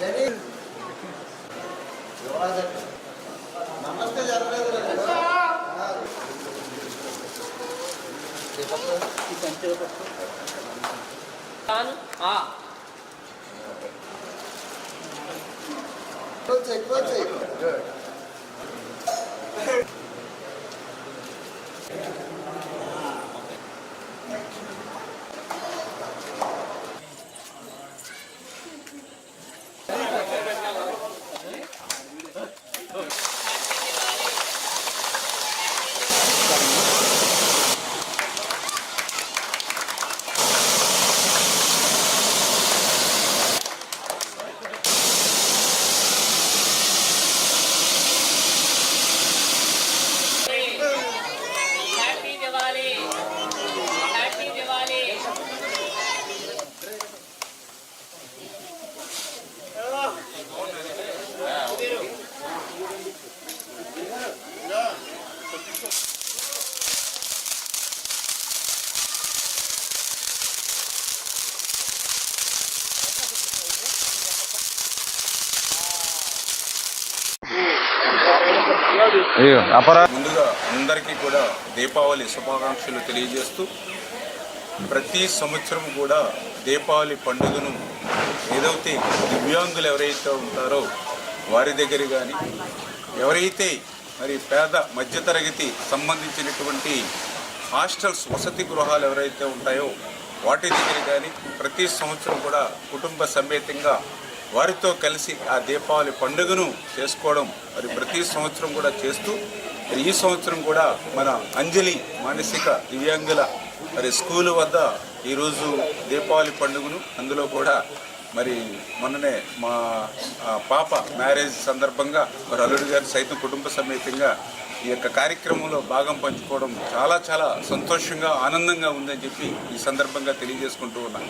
జమీన్ నమస్తే జరగలేదు ఎక్కువ ఎక్కువ ముందుగా అందరికీ కూడా దీపావళి శుభాకాంక్షలు తెలియజేస్తూ ప్రతి సంవత్సరం కూడా దీపావళి పండుగను ఏదైతే దివ్యాంగులు ఎవరైతే ఉంటారో వారి దగ్గర కానీ ఎవరైతే మరి పేద మధ్యతరగతి సంబంధించినటువంటి హాస్టల్స్ వసతి గృహాలు ఎవరైతే ఉంటాయో వాటి దగ్గర కానీ ప్రతి సంవత్సరం కూడా కుటుంబ సమేతంగా వారితో కలిసి ఆ దీపావళి పండుగను చేసుకోవడం మరి ప్రతి సంవత్సరం కూడా చేస్తూ మరి ఈ సంవత్సరం కూడా మన అంజలి మానసిక దివ్యాంగుల మరి స్కూల్ వద్ద ఈరోజు దీపావళి పండుగను అందులో కూడా మరి మొన్ననే మా పాప మ్యారేజ్ సందర్భంగా మరి అల్లుడి గారు సైతం కుటుంబ సమేతంగా ఈ యొక్క కార్యక్రమంలో భాగం పంచుకోవడం చాలా చాలా సంతోషంగా ఆనందంగా ఉందని చెప్పి ఈ సందర్భంగా తెలియజేసుకుంటూ ఉన్నాను.